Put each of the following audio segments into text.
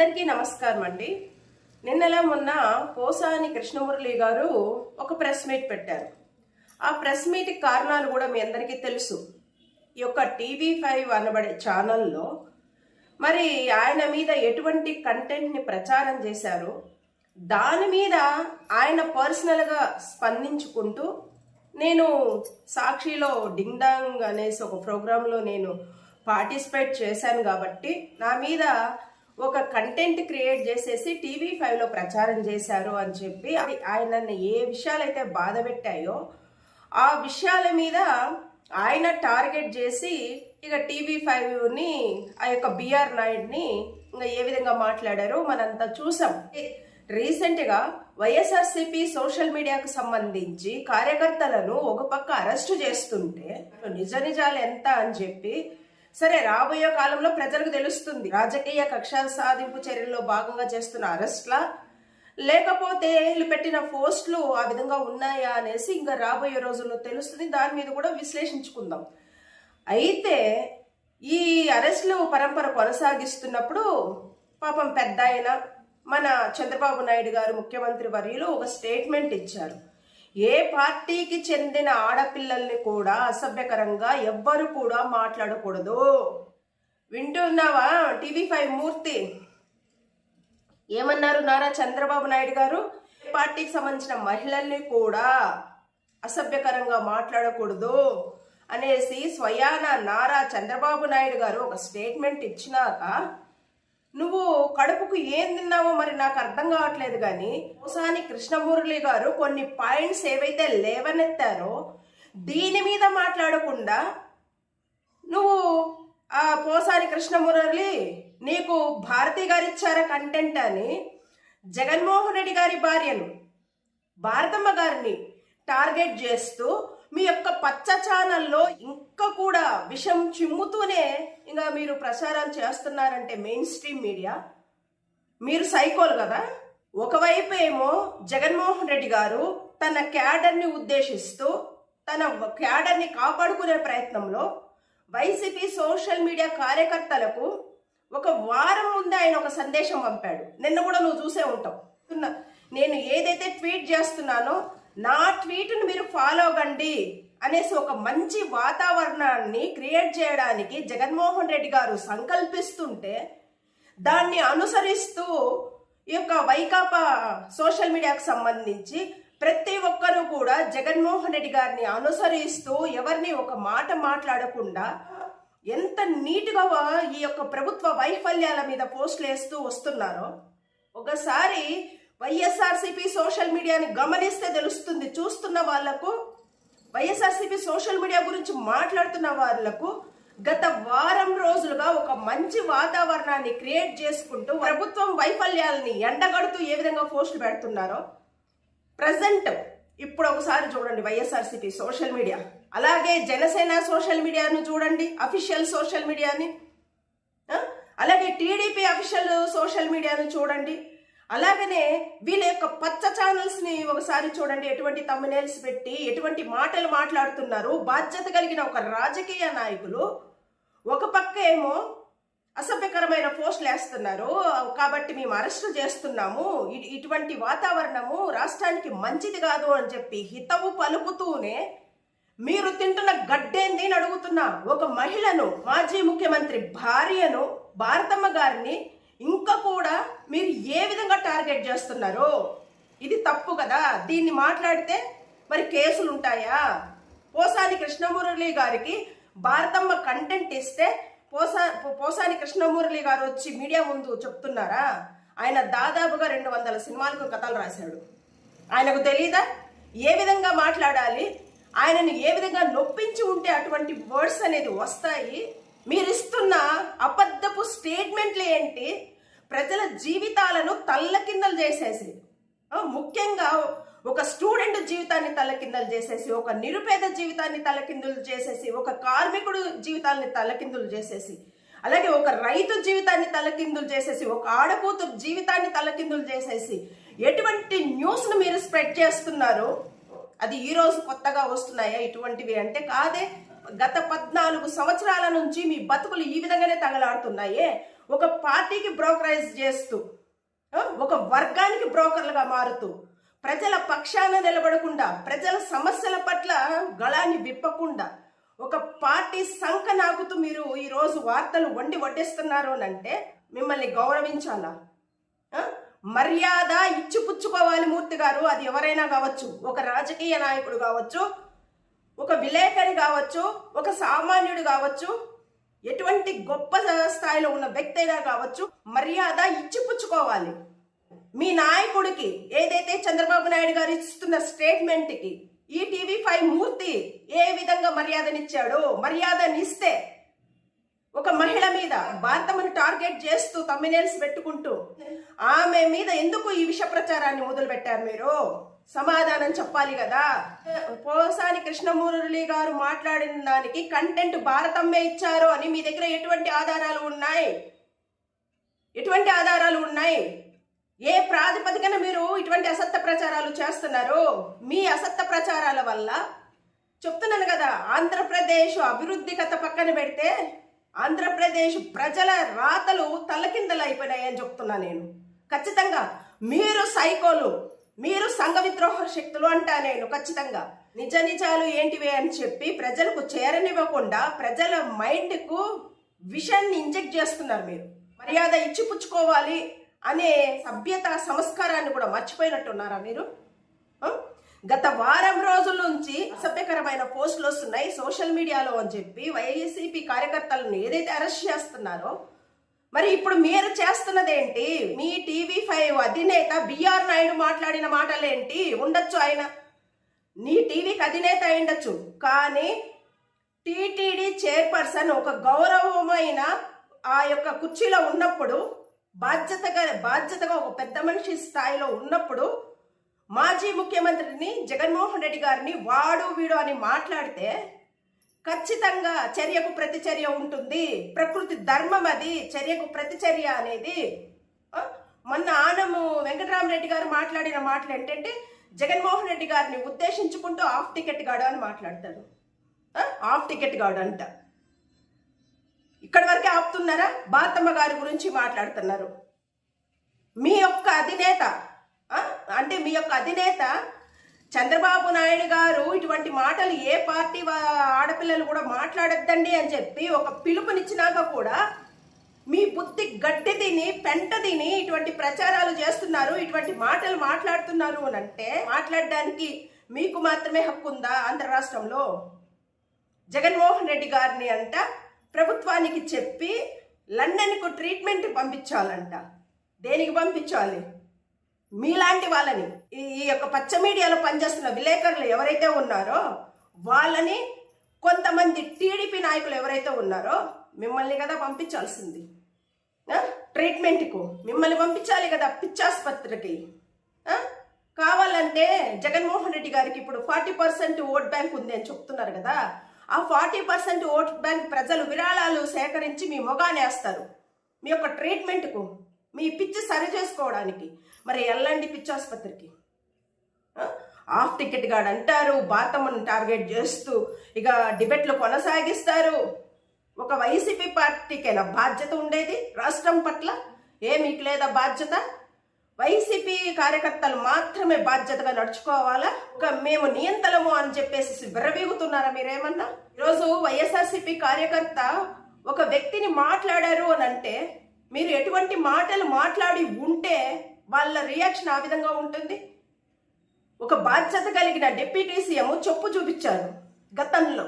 అందరికీ నమస్కారం అండి. నిన్నలా మొన్న పోసాని కృష్ణమురళి గారు ఒక ప్రెస్ మీట్ పెట్టారు. ఆ ప్రెస్ మీట్ కారణాలు కూడా మీ అందరికీ తెలుసు. ఈ యొక్క టీవీ ఫైవ్ అనబడే ఛానల్లో మరి ఆయన మీద ఎటువంటి కంటెంట్ని ప్రచారం చేశారు దాని మీద ఆయన పర్సనల్గా స్పందించుకుంటూ నేను సాక్షిలో డింగ్ డాంగ్ అనేసి ఒక ప్రోగ్రాంలో నేను పార్టిసిపేట్ చేశాను కాబట్టి నా మీద ఒక కంటెంట్ క్రియేట్ చేసేసి టీవీ ఫైవ్లో ప్రచారం చేశారు అని చెప్పి అది ఆయనను ఏ విషయాలైతే బాధ పెట్టాయో ఆ విషయాల మీద ఆయన టార్గెట్ చేసి ఇక టీవీ ఫైవ్ని ఆ యొక్క బిఆర్ నాయుడిని ఇంకా ఏ విధంగా మాట్లాడారో మనంతా చూసాం. రీసెంట్గా వైఎస్ఆర్సీపీ సోషల్ మీడియాకు సంబంధించి కార్యకర్తలను ఒక పక్క అరెస్టు చేస్తుంటే నిజ నిజాలు ఎంత? అని చెప్పి సరే రాబోయే కాలంలో ప్రజలకు తెలుస్తుంది. రాజకీయ కక్ష సాధింపు చర్యల్లో భాగంగా చేస్తున్న అరెస్ట్ల? లేకపోతే వీళ్ళు పెట్టిన పోస్టులు ఆ విధంగా ఉన్నాయా అనేసి ఇంకా రాబోయే రోజుల్లో తెలుస్తుంది. దాని మీద కూడా విశ్లేషించుకుందాం. అయితే ఈ అరెస్టులు పరంపర కొనసాగిస్తున్నప్పుడు పాపం పెద్ద మన చంద్రబాబు నాయుడు గారు ముఖ్యమంత్రి వర్యులు ఒక స్టేట్మెంట్ ఇచ్చారు. ఏ పార్టీకి చెందిన ఆడపిల్లల్ని కూడా అసభ్యకరంగా ఎవ్వరు కూడా మాట్లాడకూడదు. వింటున్నావా? TV five Murthy. ఏమన్నారు నారా చంద్రబాబు నాయుడు గారు? ఏ పార్టీకి సంబంధించిన మహిళల్ని కూడా అసభ్యకరంగా మాట్లాడకూడదు అనేసి స్వయాన నారా చంద్రబాబు నాయుడు గారు ఒక స్టేట్మెంట్ ఇచ్చినాక నువ్వు కడుపుకు ఏం తిన్నావో మరి నాకు అర్థం కావట్లేదు కానీ పోసాని కృష్ణమురళి గారు కొన్ని పాయింట్స్ ఏవైతే లేవనెత్తారో దీని మీద మాట్లాడకుండా నువ్వు ఆ పోసాని కృష్ణమురళి నీకు భారతి గారు ఇచ్చారా కంటెంట్ అని జగన్మోహన్ రెడ్డి గారి భార్యను భారతమ్మ గారిని టార్గెట్ చేస్తూ మీ యొక్క పచ్చ ఛానల్లో ఇంకా కూడా విషం చిమ్ముతూనే ఇంకా మీరు ప్రచారాలు చేస్తున్నారంటే మెయిన్ స్ట్రీమ్ మీడియా మీరు సైకోలు కదా? ఒకవైపు ఏమో జగన్మోహన్ రెడ్డి గారు తన క్యాడర్ని ఉద్దేశిస్తూ తన క్యాడర్ని కాపాడుకునే ప్రయత్నంలో వైసీపీ సోషల్ మీడియా కార్యకర్తలకు ఒక వారం ముందే ఆయన ఒక సందేశం పంపాడు. నిన్న కూడా నువ్వు చూసే ఉంటావు. ఉన్న- నేను ఏదైతే ట్వీట్ చేస్తున్నానో నా ట్వీట్ను మీరు ఫాలో కండి అనేసి ఒక మంచి వాతావరణాన్ని క్రియేట్ చేయడానికి జగన్మోహన్ రెడ్డి గారు సంకల్పిస్తుంటే దాన్ని అనుసరిస్తూ ఈ యొక్క వైకాపా సోషల్ మీడియాకు సంబంధించి ప్రతి ఒక్కరూ కూడా జగన్మోహన్ రెడ్డి గారిని అనుసరిస్తూ ఎవరిని ఒక మాట మాట్లాడకుండా ఎంత నీట్గా ఈ యొక్క ప్రభుత్వ వైఫల్యాల మీద పోస్టులు వేస్తూ వస్తున్నారో ఒకసారి వైఎస్ఆర్సీపీ సోషల్ మీడియాని గమనిస్తే తెలుస్తుంది. చూస్తున్న వాళ్ళకు వైఎస్ఆర్సీపీ సోషల్ మీడియా గురించి మాట్లాడుతున్న వాళ్ళకు గత వారం రోజులుగా ఒక మంచి వాతావరణాన్ని క్రియేట్ చేసుకుంటూ ప్రభుత్వం వైఫల్యాలని ఎండగడుతూ ఏ విధంగా పోస్టులు పెడుతున్నారో ప్రజెంట్ ఇప్పుడు ఒకసారి చూడండి వైఎస్ఆర్సీపీ సోషల్ మీడియా. అలాగే జనసేన సోషల్ మీడియాను చూడండి అఫీషియల్ సోషల్ మీడియాని అలాగే టీడీపీ అఫీషియల్ సోషల్ మీడియాను చూడండి. అలాగనే వీళ్ళ యొక్క పచ్చ ఛానల్స్ని ఒకసారి చూడండి. ఎటువంటి తమ్మునేల్స్ పెట్టి ఎటువంటి మాటలు మాట్లాడుతున్నారు. బాధ్యత కలిగిన ఒక రాజకీయ నాయకులు ఒక పక్క ఏమో అసభ్యకరమైన పోస్టులు వేస్తున్నారు. కాబట్టి మేము అరెస్ట్ చేస్తున్నాము. ఇటువంటి వాతావరణము రాష్ట్రానికి మంచిది కాదు అని చెప్పి హితవు పలుకుతూనే మీరు తింటున్న గడ్డేంది అని అడుగుతున్నా ఒక మహిళను మాజీ ముఖ్యమంత్రి భార్యను భారతమ్మ గారిని ఇంకా కూడా మీరు ఏ విధంగా టార్గెట్ చేస్తున్నారు ఇది తప్పు కదా. దీన్ని మాట్లాడితే మరి కేసులు ఉంటాయా? పోసాని కృష్ణమురళి గారికి భారతమ్మ కంటెంట్ ఇస్తే పోసా పోసాని కృష్ణమురళి గారు వచ్చి మీడియా ముందు చెప్తున్నారా? ఆయన దాదాపుగా రెండు వందల సినిమాలకు కథలు రాశాడు. ఆయనకు తెలీదా? ఏ విధంగా మాట్లాడాలి? ఆయనను ఏ విధంగా నొప్పించి ఉంటే అటువంటి వర్డ్స్ అనేది వస్తాయి? మీరు ఇస్తున్న అబద్ధపు స్టేట్మెంట్లు ఏంటి? ప్రజల జీవితాలను తల్లకిందలు చేసేసి ముఖ్యంగా ఒక స్టూడెంట్ జీవితాన్ని తలకిందలు చేసేసి ఒక నిరుపేద జీవితాన్ని తలకిందులు చేసేసి ఒక కార్మికుడు జీవితాన్ని తలకిందులు చేసేసి అలాగే ఒక రైతు జీవితాన్ని తలకిందులు చేసేసి ఒక ఆడకూతురు జీవితాన్ని తలకిందులు చేసేసి ఎటువంటి న్యూస్ను మీరు స్ప్రెడ్ చేస్తున్నారు అది ఈరోజు కొత్తగా వస్తున్నాయా? ఇటువంటివి అంటే కాదే గత పద్నాలుగు సంవత్సరాల నుంచి మీ బతుకులు ఈ విధంగానే తగలాడుతున్నాయే? ఒక పార్టీకి బ్రోకరైజ్ చేస్తూ ఒక వర్గానికి బ్రోకర్లుగా మారుతూ ప్రజల పక్షాన నిలబడకుండా ప్రజల సమస్యల పట్ల గళాన్ని విప్పకుండా ఒక పార్టీ సంఖ నాకుతూ మీరు ఈరోజు వార్తలు వండి వడ్డిస్తున్నారు అని అంటే మిమ్మల్ని గౌరవించాలా? మర్యాద ఇచ్చిపుచ్చుకోవాలి మూర్తి గారు అది ఎవరైనా కావచ్చు ఒక రాజకీయ నాయకుడు కావచ్చు ఒక విలేకరి కావచ్చు ఒక సామాన్యుడు కావచ్చు ఎటువంటి గొప్ప స్థాయిలో ఉన్న వ్యక్తి అయినా కావచ్చు మర్యాద ఇచ్చిపుచ్చుకోవాలి. మీ నాయకుడికి ఏదైతే చంద్రబాబు నాయుడు గారు ఇస్తున్న స్టేట్మెంట్కి ఈ టీవీ ఫైవ్ మూర్తి ఏ విధంగా మర్యాదనిచ్చాడో మర్యాదనిస్తే ఒక మహిళ మీద భారతమును టార్గెట్ చేస్తూ తమ్మినేల్స్ పెట్టుకుంటూ ఆమె మీద ఎందుకు ఈ విష ప్రచారాన్ని మొదలుపెట్టారు మీరు? సమాధానం చెప్పాలి కదా? పోసాని కృష్ణమురళి గారు మాట్లాడిన దానికి కంటెంట్ భారతమ్మే ఇచ్చారు అని మీ దగ్గర ఎటువంటి ఆధారాలు ఉన్నాయి? ఎటువంటి ఆధారాలు ఉన్నాయి? ఏ ప్రాతిపదికన మీరు ఇటువంటి అసత్య ప్రచారాలు చేస్తున్నారు? మీ అసత్య ప్రచారాల వల్ల? చెప్తున్నాను కదా ఆంధ్రప్రదేశ్ అభివృద్ధి కథ పక్కన పెడితే ఆంధ్రప్రదేశ్ ప్రజల రాతలు తలకిందలు అయిపోయినాయని చెప్తున్నా నేను. ఖచ్చితంగా మీరు సైకోలు. మీరు సంఘ విద్రోహ శక్తులు అంటా నేను ఖచ్చితంగా. నిజ నిజాలు ఏంటివి అని చెప్పి ప్రజలకు చేరనివ్వకుండా ప్రజల మైండ్కు విషన్ని ఇంజెక్ట్ చేస్తున్నారు మీరు. మర్యాద ఇచ్చిపుచ్చుకోవాలి అనే సభ్యత సంస్కారాన్ని కూడా మర్చిపోయినట్టున్నారా మీరు? గత వారం రోజుల నుంచి అసభ్యకరమైన పోస్టులు వస్తున్నాయి సోషల్ మీడియాలో అని చెప్పి వైసీపీ కార్యకర్తలను ఏదైతే అరెస్ట్ చేస్తున్నారో మరి ఇప్పుడు మీరు చేస్తున్నది ఏంటి మీ టీవీ ఫైవ్ అధినేత బిఆర్ నాయుడు మాట్లాడిన మాటలేంటి? ఉండొచ్చు ఆయన. నీ టీవీకి అధినేత అయిండొచ్చు కానీ టీటీడీ చైర్పర్సన్ ఒక గౌరవమైన ఆ యొక్క కుర్చీలో ఉన్నప్పుడు బాధ్యతగా బాధ్యతగా ఒక పెద్ద మనిషి స్థాయిలో ఉన్నప్పుడు మాజీ ముఖ్యమంత్రిని జగన్మోహన్ రెడ్డి గారిని వాడు వీడు అని మాట్లాడితే ఖచ్చితంగా చర్యకు ప్రతిచర్య ఉంటుంది. ప్రకృతి ధర్మం అది. చర్యకు ప్రతిచర్య అనేది మొన్న ఆనము వెంకటరామరెడ్డి గారు మాట్లాడిన మాటలు ఏంటంటే జగన్మోహన్ రెడ్డి గారిని ఉద్దేశించుకుంటూ ఆఫ్ టికెట్ గాడు అని మాట్లాడతాడు ఆఫ్ టికెట్ గాడు అంట. ఇక్కడి వరకే ఆపుతున్నారా? బాతమ్మ గారి గురించి మాట్లాడుతున్నారు. మీ యొక్క అధినేత అంటే మీ యొక్క అధినేత చంద్రబాబు నాయుడు గారు ఇటువంటి మాటలు ఏ పార్టీ వా- ఆడపిల్లలు కూడా మాట్లాడొద్దండి అని చెప్పి ఒక పిలుపునిచ్చినాక కూడా మీ బుద్ధి గట్టి తిని పెంట తిని ఇటువంటి ప్రచారాలు చేస్తున్నారు ఇటువంటి మాటలు మాట్లాడుతున్నారు అని అంటే మాట్లాడడానికి మీకు మాత్రమే హక్కు ఉందా ఆంధ్ర రాష్ట్రంలో? జగన్మోహన్ రెడ్డి గారిని అంట ప్రభుత్వానికి చెప్పి లండన్కు ట్రీట్మెంట్ పంపించాలంట. దేనికి పంపించాలి? మీలాంటి వాళ్ళని ఈ యొక్క పచ్చ మీడియాలో పనిచేస్తున్న విలేకరులు ఎవరైతే ఉన్నారో వాళ్ళని కొంతమంది టీడీపీ నాయకులు ఎవరైతే ఉన్నారో మిమ్మల్ని కదా పంపించాల్సింది. ట్రీట్మెంట్కు మిమ్మల్ని పంపించాలి కదా పిచ్చాసుపత్రికి. కావాలంటే జగన్మోహన్ రెడ్డి గారికి ఇప్పుడు ఫార్టీ పర్సెంట్ ఓట్ బ్యాంక్ ఉంది అని చెప్తున్నారు కదా ఆ ఫార్టీ పర్సెంట్ ఓట్ బ్యాంక్ ప్రజలు విరాళాలు సేకరించి మీ మొగానేస్తారు. మీ యొక్క ట్రీట్మెంట్కు మీ పిచ్చి సరి చేసుకోవడానికి మరి వెళ్ళండి పిచ్చాసుపత్రికి? ఆఫ్ టికెట్ గాడు అంటారు బాతమ్మను టార్గెట్ చేస్తూ ఇక డిబేట్లు కొనసాగిస్తారు. ఒక వైసీపీ పార్టీకైనా బాధ్యత ఉండేది రాష్ట్రం పట్ల? ఏ మీకు లేదా బాధ్యత? వైసీపీ కార్యకర్తలు మాత్రమే బాధ్యతగా నడుచుకోవాలా? ఒక మేము నియంతలము అని చెప్పేసి విర్రవీగుతున్నారా మీరేమన్నా? ఈరోజు వైఎస్ఆర్సీపీ కార్యకర్త ఒక వ్యక్తిని మాట్లాడారు అని అంటే మీరు ఎటువంటి మాటలు మాట్లాడి ఉంటే వాళ్ళ రియాక్షన్ ఆ విధంగా ఉంటుంది? ఒక బాధ్యత కలిగిన డిప్యూటీ సీఎం చెప్పు చూపించారు గతంలో.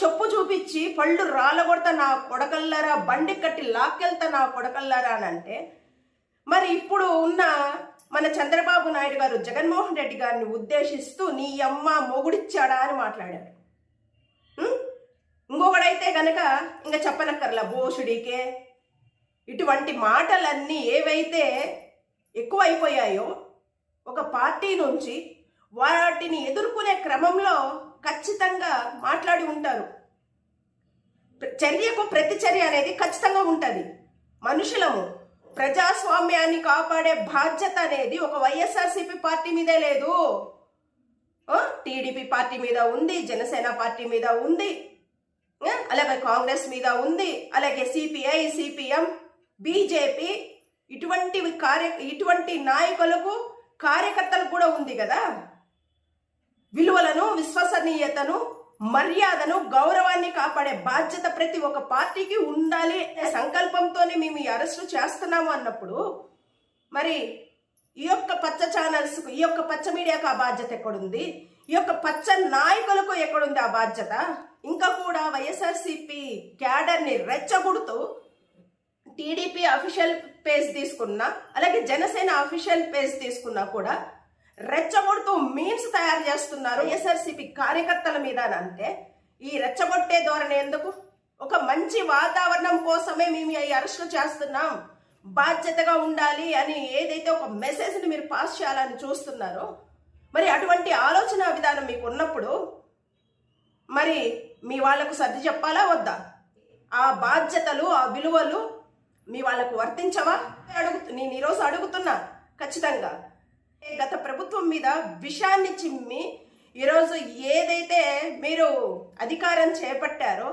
చెప్పు చూపించి పళ్ళు రాలగొడతా నా కొడకల్లారా బండి కట్టి లాక్కెళ్తా నా కొడకల్లారా అని అంటే మరి ఇప్పుడు ఉన్న మన చంద్రబాబు నాయుడు గారు జగన్మోహన్ రెడ్డి గారిని ఉద్దేశిస్తూ నీ అమ్మ మొగుడిచ్చాడా అని మాట్లాడారు. ఇంకొకడైతే కనుక ఇంకా చెప్పనక్కర్లా భోషుడికే ఇటువంటి మాటలన్నీ ఏవైతే ఎక్కువైపోయాయో? ఒక పార్టీ నుంచి వాటిని ఎదుర్కొనే క్రమంలో ఖచ్చితంగా మాట్లాడి ఉంటారు. చర్యకు ప్రతిచర్య అనేది ఖచ్చితంగా ఉంటుంది. మనుషులము ప్రజాస్వామ్యాన్ని కాపాడే బాధ్యత అనేది ఒక వైఎస్ఆర్సీపీ పార్టీ మీదే లేదు. టీడీపీ పార్టీ మీద ఉంది జనసేన పార్టీ మీద ఉంది. అలాగే కాంగ్రెస్ మీద ఉంది అలాగే సిపిఐ సిపిఎం బీజేపీ ఇటువంటి కార్య ఇటువంటి నాయకులకు కార్యకర్తలు కూడా ఉంది కదా. విలువలను విశ్వసనీయతను మర్యాదను గౌరవాన్ని కాపాడే బాధ్యత ప్రతి ఒక్క పార్టీకి ఉండాలి అనే సంకల్పంతోనే మేము ఈ అరెస్టు చేస్తున్నాము అన్నప్పుడు మరి ఈ యొక్క పచ్చ ఛానల్స్కు ఈ యొక్క పచ్చ మీడియాకు ఆ బాధ్యత ఎక్కడుంది? ఈ యొక్క పచ్చ నాయకులకు ఎక్కడుంది ఆ బాధ్యత? ఇంకా కూడా వైఎస్ఆర్సీపీ క్యాడర్ని రెచ్చగొడుతూ టీడీపీ అఫీషియల్ పేజ్ తీసుకున్నా అలాగే జనసేన అఫీషియల్ పేజ్ తీసుకున్నా కూడా రెచ్చగొడుతూ మీమ్స్ తయారు చేస్తున్నారు ఎస్ఆర్సిపి కార్యకర్తల మీద అంటే ఈ రెచ్చగొట్టే ధోరణి ఎందుకు? ఒక మంచి వాతావరణం కోసమే మేము ఈ అరెస్టులు చేస్తున్నాం. బాధ్యతగా ఉండాలి అని ఏదైతే ఒక మెసేజ్ని మీరు పాస్ చేయాలని చూస్తున్నారో మరి అటువంటి ఆలోచన విధానం మీకు ఉన్నప్పుడు మరి మీ వాళ్ళకు సర్ది చెప్పాలా వద్దా? ఆ బాధ్యతలు ఆ విలువలు మీ వాళ్ళకు వర్తించవా? అడుగు నేను ఈరోజు అడుగుతున్నా ఖచ్చితంగా. గత ప్రభుత్వం మీద విషాన్ని చిమ్మి ఈరోజు ఏదైతే మీరు అధికారం చేపట్టారో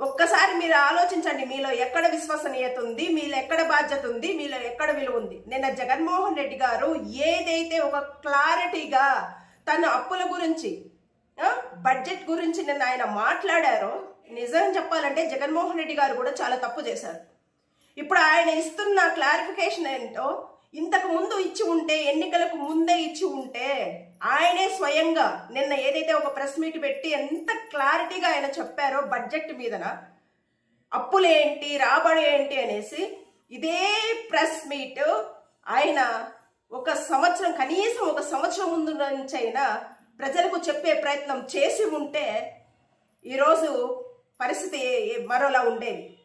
ఒక్కసారి మీరు ఆలోచించండి మీలో ఎక్కడ విశ్వసనీయత ఉంది మీలో ఎక్కడ బాధ్యత ఉంది మీలో ఎక్కడ విలువ ఉంది. నిన్న జగన్మోహన్ రెడ్డి గారు ఏదైతే ఒక క్లారిటీగా తన అప్పుల గురించి బడ్జెట్ గురించి నిన్న ఆయన మాట్లాడారో నిజం చెప్పాలంటే జగన్మోహన్ రెడ్డి గారు కూడా చాలా తప్పు చేశారు. ఇప్పుడు ఆయన ఇస్తున్న క్లారిఫికేషన్ ఏంటో ఇంతకు ముందు ఇచ్చి ఉంటే ఎన్నికలకు ముందే ఇచ్చి ఉంటే ఆయనే స్వయంగా నిన్న ఏదైతే ఒక ప్రెస్ మీట్ పెట్టి ఎంత క్లారిటీగా ఆయన చెప్పారో బడ్జెట్ మీదన అప్పులేంటి రాబడి ఏంటి అనేసి ఇదే ప్రెస్ మీట్ ఆయన ఒక సంవత్సరం కనీసం ఒక సంవత్సరం ముందు నుంచైనా ప్రజలకు చెప్పే ప్రయత్నం చేసి ఉంటే ఈరోజు పరిస్థితి ఏ- మరోలా ఉండేది?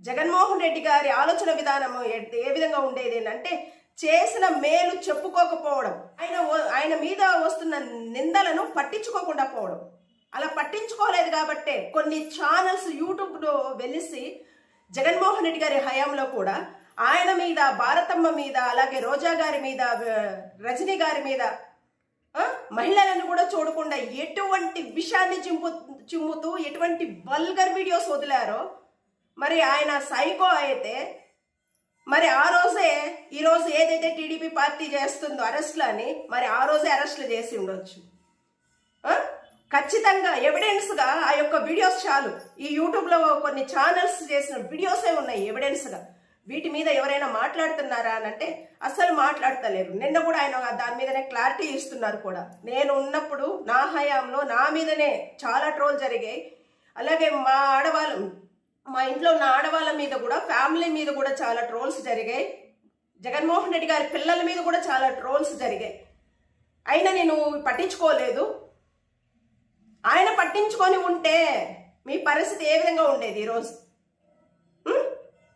జగన్మోహన్ రెడ్డి గారి ఆలోచన విధానం ఏ- విధంగా ఉండేది అంటే చేసిన మేలు చెప్పుకోకపోవడం ఆయన ఆయన మీద వస్తున్న నిందలను పట్టించుకోకుండా పోవడం. అలా పట్టించుకోలేదు కాబట్టే కొన్ని ఛానల్స్ యూట్యూబ్లో వెలిసి జగన్మోహన్ రెడ్డి గారి హయాంలో కూడా ఆయన మీద భారతమ్మ మీద అలాగే రోజా గారి మీద రజనీ గారి మీద మహిళలను కూడా చూడకుండా ఎటువంటి విషయాన్ని చింపు చిమ్ముతూ ఎటువంటి వల్గర్ వీడియోస్ వదిలారో? మరి ఆయన సైకో అయితే మరి ఆ రోజే ఈరోజు ఏదైతే టీడీపీ పార్టీ చేస్తుందో అరెస్ట్లని మరి ఆ రోజే అరెస్ట్లు చేసి ఉండొచ్చు. ఖచ్చితంగా ఎవిడెన్స్గా ఆ యొక్క వీడియోస్ చాలు. ఈ యూట్యూబ్లో కొన్ని ఛానల్స్ చేసిన వీడియోసే ఉన్నాయి ఎవిడెన్స్గా. వీటి మీద ఎవరైనా మాట్లాడుతున్నారా అని అంటే అస్సలు మాట్లాడతలేరు. నిన్న కూడా ఆయన దాని మీదనే క్లారిటీ ఇస్తున్నారు కూడా. నేను ఉన్నప్పుడు నా హయాంలో నా మీదనే చాలా ట్రోల్ జరిగాయి. అలాగే మా ఆడవాళ్ళు మా ఇంట్లో ఉన్న ఆడవాళ్ళ మీద కూడా ఫ్యామిలీ మీద కూడా చాలా ట్రోల్స్ జరిగాయి. జగన్మోహన్ రెడ్డి గారి పిల్లల మీద కూడా చాలా ట్రోల్స్ జరిగాయి. అయినా నేను పట్టించుకోలేదు. ఆయన పట్టించుకొని ఉంటే మీ పరిస్థితి ఏ విధంగా ఉండేది ఈరోజు?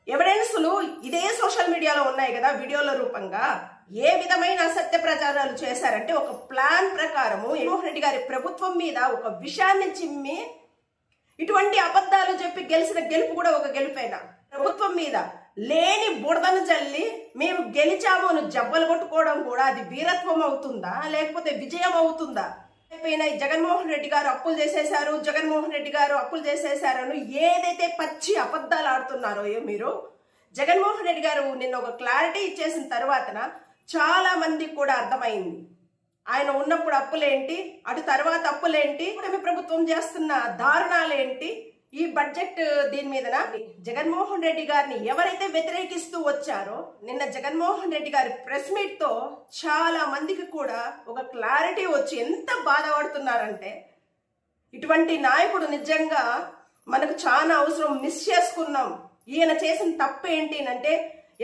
ఎవిడెన్స్లు ఇదే సోషల్ మీడియాలో ఉన్నాయి కదా వీడియోల రూపంగా. ఏ విధమైన అసత్య ప్రచారాలు చేశారంటే ఒక ప్లాన్ ప్రకారము జగన్మోహన్ రెడ్డి గారి ప్రభుత్వం మీద ఒక విషయాన్ని చిమ్మి ఇటువంటి అబద్ధాలు చెప్పి గెలిచిన గెలుపు కూడా ఒక గెలుపైన? ప్రభుత్వం మీద లేని బుడదను చల్లి మేము గెలిచాము అని జబ్బలు కొట్టుకోవడం కూడా అది వీరత్వం అవుతుందా? లేకపోతే విజయం అవుతుందా? అయిపోయిన జగన్మోహన్ రెడ్డి గారు అప్పులు చేసేశారు జగన్మోహన్ రెడ్డి గారు అప్పులు చేసేశారని ఏదైతే పచ్చి అబద్ధాలు ఆడుతున్నారో ఏ మీరు? జగన్మోహన్ రెడ్డి గారు నిన్న ఒక క్లారిటీ ఇచ్చేసిన తర్వాతన చాలా మందికి కూడా అర్థమైంది. ఆయన ఉన్నప్పుడు అప్పులేంటి? అటు తర్వాత అప్పులేంటి? కూటమి ప్రభుత్వం చేస్తున్న దారుణాలేంటి? ఈ బడ్జెట్ దీని మీదన? జగన్మోహన్ రెడ్డి గారిని ఎవరైతే వ్యతిరేకిస్తూ వచ్చారో నిన్న జగన్మోహన్ రెడ్డి గారి ప్రెస్ మీట్తో చాలా మందికి కూడా ఒక క్లారిటీ వచ్చి ఎంత బాధపడుతున్నారంటే ఇటువంటి నాయకుడు నిజంగా మనకు చాలా అవసరం మిస్ చేసుకున్నాం. ఈయన చేసిన తప్పు ఏంటి అంటే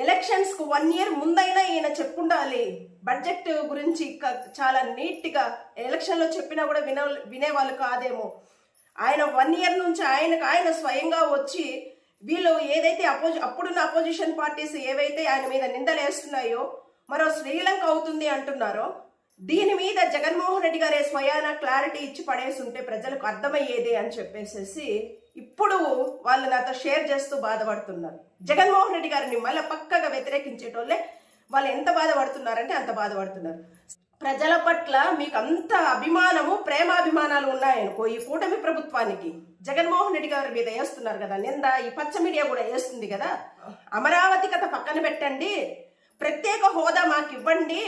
ఎలక్షన్స్కు వన్ ఇయర్ ముందైనా ఈయన చెప్పుండాలి. బడ్జెట్ గురించి చాలా నీట్గా ఎలక్షన్లో చెప్పినా కూడా విన వినేవాళ్ళు కాదేమో. ఆయన వన్ ఇయర్ నుంచి ఆయనకు ఆయన స్వయంగా వచ్చి వీళ్ళు ఏదైతే అపోజి అప్పుడున్న అపోజిషన్ పార్టీస్ ఏవైతే ఆయన మీద నిందలేస్తున్నాయో మరో శ్రీలంక అవుతుంది అంటున్నారో దీని మీద జగన్మోహన్ రెడ్డి గారే స్వయాన క్లారిటీ ఇచ్చి పడేసి ఉంటే ప్రజలకు అర్థమయ్యేది అని చెప్పేసేసి ఇప్పుడు వాళ్ళు నాతో షేర్ చేస్తూ బాధపడుతున్నారు. జగన్మోహన్ రెడ్డి గారిని మళ్ళీ పక్కగా వ్యతిరేకించేటోళ్ళే వాళ్ళు ఎంత బాధపడుతున్నారంటే అంత బాధపడుతున్నారు. ప్రజల పట్ల మీకు అంత అభిమానము ప్రేమాభిమానాలు ఉన్నాయనుకో ఈ కూటమి ప్రభుత్వానికి. జగన్మోహన్ రెడ్డి గారి మీద వేస్తున్నారు కదా నింద ఈ పచ్చ మీడియా కూడా వేస్తుంది కదా. అమరావతి కథ పక్కన పెట్టండి ప్రత్యేక హోదా మాకు ఇవ్వండి.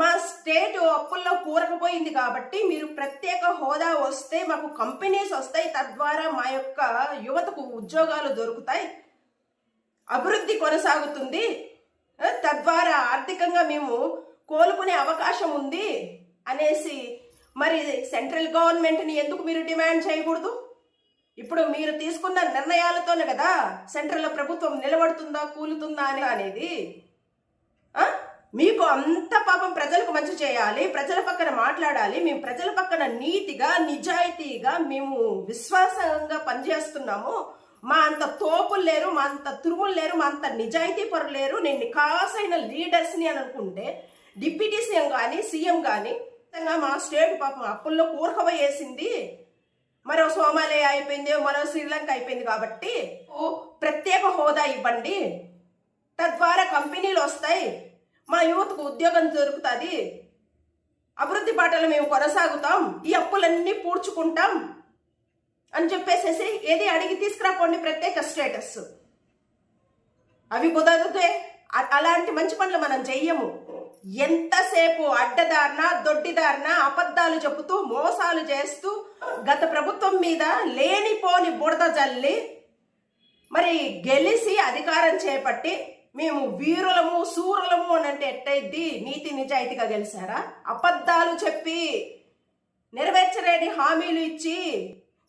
మా స్టేట్ అప్పుల్లో కూరకపోయింది కాబట్టి మీరు ప్రత్యేక హోదా వస్తే మాకు కంపెనీస్ వస్తాయి తద్వారా మా యొక్క యువతకు ఉద్యోగాలు దొరుకుతాయి. అభివృద్ధి కొనసాగుతుంది. తద్వారా ఆర్థికంగా మేము కోలుకునే అవకాశం ఉంది అనేసి మరి సెంట్రల్ గవర్నమెంట్ని ఎందుకు మీరు డిమాండ్ చేయకూడదు? ఇప్పుడు మీరు తీసుకున్న నిర్ణయాలతోనే కదా సెంట్రల్ ప్రభుత్వం నిలబడుతుందా కూలుతుందా అని అనేది. మీకు అంత పాపం ప్రజలకు మంచి చేయాలి ప్రజల పక్కన మాట్లాడాలి మేము ప్రజల పక్కన నీతిగా నిజాయితీగా మేము విశ్వాసంగా పనిచేస్తున్నాము. మా అంత తోపులు లేరు మా అంత తురుములు లేరు మా అంత నిజాయితీ పరులు లేరు. నేను నికాసైన లీడర్స్ని అని అనుకుంటే డిప్యూటీ సీఎం కానీ సీఎం కానీ మా స్టేట్ పాపం అప్పుల్లో కూరకవేసింది మరో సోమాలయ అయిపోయింది మరో శ్రీలంక అయిపోయింది కాబట్టి ప్రత్యేక హోదా ఇవ్వండి. తద్వారా కంపెనీలు వస్తాయి మా యువత్కు ఉద్యోగం దొరుకుతుంది. అభివృద్ధి పాటలు మేము కొనసాగుతాం ఈ అప్పులన్నీ పూడ్చుకుంటాం అని చెప్పేసేసి ఏది అడిగి తీసుకురాపోండి ప్రత్యేక స్టేటస్. అవి కుదరదే అలాంటి మంచి పనులు మనం చెయ్యము. ఎంతసేపు అడ్డదారిన దొడ్డిదారిన అబద్ధాలు చెబుతూ మోసాలు చేస్తూ గత ప్రభుత్వం మీద లేనిపోని బుడద జల్లి మరి గెలిచి అధికారం చేపట్టి మేము వీరులము సూరులము అని అంటే ఎట్టయిద్ది? నీతి నిజాయితీగా గెలిచారా అబద్ధాలు చెప్పి నెరవేర్చలేని హామీలు ఇచ్చి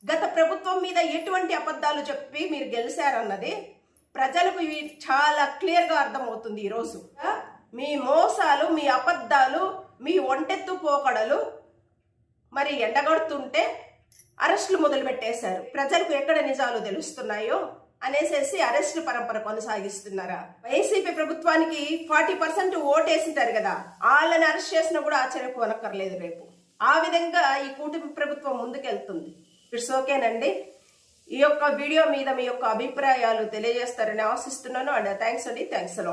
గత ప్రభుత్వం మీద ఎటువంటి అబద్ధాలు చెప్పి మీరు గెలిచారన్నది ప్రజలకు చాలా క్లియర్గా అర్థమవుతుంది ఈరోజు. మీ మోసాలు మీ అబద్ధాలు మీ ఒంటెత్తు పోకడలు మరి ఎండగడుతుంటే అరెస్టులు మొదలుపెట్టేశారు. ప్రజలకు ఎక్కడ నిజాలు తెలుస్తున్నాయో అనేసేసి అరెస్టు పరంపర కొనసాగిస్తున్నారా? వైసీపీ ప్రభుత్వానికి ఫార్టీ పర్సెంట్ ఓటేసింటారు కదా వాళ్ళని అరెస్ట్ చేసినా కూడా ఆశ్చర్యపోనక్కర్లేదు రేపు. ఆ విధంగా ఈ కూటమి ప్రభుత్వం ముందుకెళ్తుంది. ఇట్స్ ఓకేనండి. ఈ యొక్క వీడియో మీద మీ యొక్క అభిప్రాయాలు తెలియజేస్తారని ఆశిస్తున్నాను అండ్ థ్యాంక్స్ అండి. థ్యాంక్స్ అలా